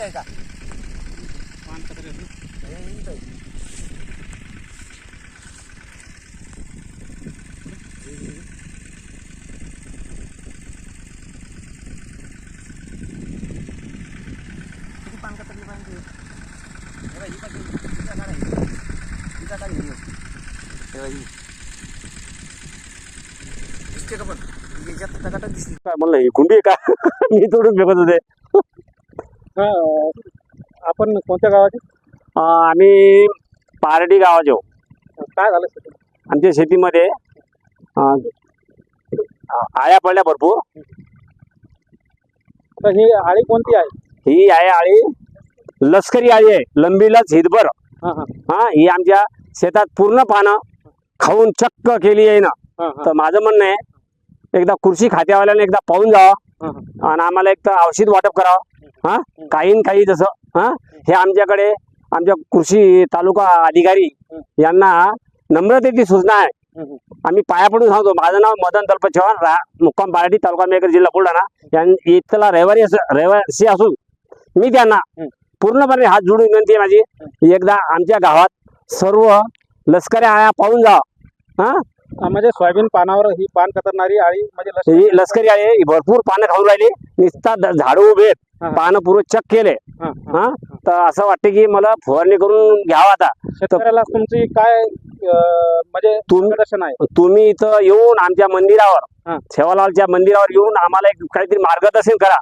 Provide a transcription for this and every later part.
किती आहे का काय म्हणलं ही गुंडी का मी तोडून फेकत होते हा, आपण कोणत्या गावाचे? आम्ही पारडी गावाचे. काय झालं आमच्या शेतीमध्ये अं, आळ्या पडल्या भरपूर. तर ही आळी कोणती आहे? ही आहे आळी लष्करी आळी आहे. लंबीलाच हितभर. हा हा. हा ही आमच्या शेतात पूर्ण पानं खाऊन चक्क केली आहे ना. हा हा. तर माझं म्हणणं आहे एकदा कृषी खात्यावाल्याने एकदा पाहून जावं. आणि आम्हाला एक तर औषध वाटप करावं. हा? काही काही जसं हा? हे आमच्याकडे आमच्या कृषी तालुका अधिकारी यांना नम्रतेची सूचना आहे. आम्ही पाया पडून सांगतो. माझं नाव मदन तल्प चव्हाण रा मुक्काम बाराडी तालुका मेकर जिल्हा बुलढाणा. यां इथला रविवारी अस रहिवासी असून मी त्यांना पूर्णपणे हात जोडून विनंती आहे माझी. एकदा आमच्या गावात सर्व लष्करी आया पाहून जा. हा, म्हणजे सोयाबीन पानावर ही पान कतरणारी आळी म्हणजे लष्करी- ही लष्करी आळी आहे, ही भरपूर पानं खाऊन राहिली. नुसता झाडं उभे आहेत. हा. पानं पुरं चक केले. हा, हा. हा? तर असं वाटतं की मला फवारणी करून घ्यावा आता. शेतकऱ्याला तुमची काय अं, म्हणजे तुम- मार्गदर्शन आहे? तुम्ही इथं येऊन आमच्या मंदिरावर हा. सेवालालच्या मंदिरावर येऊन आम्हाला एक काहीतरी मार्गदर्शन करा.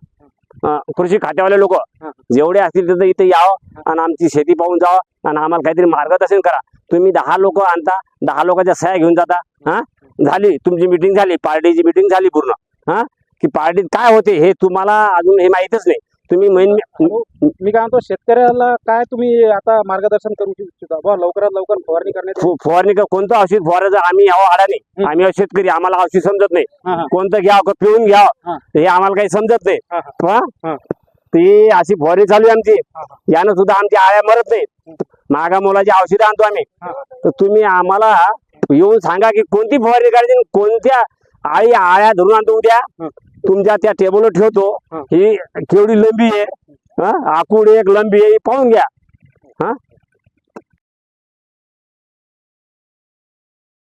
अं, कृषी खात्यावाले लोक हा. जेवढे असतील तिथं इथे यावं आणि आमची शेती पाहून जावं आणि आम्हाला काहीतरी मार्गदर्शन करा. तुम्ही दहा लोक आणता दहा लोकांच्या सह्या घेऊन जाता. हा? झाली. तुमची मिटिंग झाली. पार्टीची मिटिंग झाली पूर्ण. हा? की पार्टीत काय होते हे तुम्हाला अजून हे माहीतच नाही. तुम्ही मी काय म्हणतो शेतकऱ्याला काय तुम्ही आता मार्गदर्शन करू इच्छिता? लवकरात लवकर फवारणी करण्यात फवारणी कोणतं औषध फवारायचं? आम्ही यावं अडाणी हं. आम्ही शेतकरी. आम्हाला औषध समजत नाही. कोणतं घ्यावं का पिळून घ्यावं? हा. आम्हाला काही समजत नाही. ती अशी फवारणी चालू आहे आमची. यानं सुद्धा आमची आळ्या मरत नाही मागा मोलाची औषधं आणतो आम्ही. तर तुम्ही आम्हाला येऊन सांगा की कोणती फवारणी करायची आणि कोणत्या आळी आळ्या धरून आणतो उद्या. तुमच्या त्या टेबलवर ठेवतो हं. केवढी लंबी आहे हा? आकुड एक लंबी आहे ही पाहून घ्या हा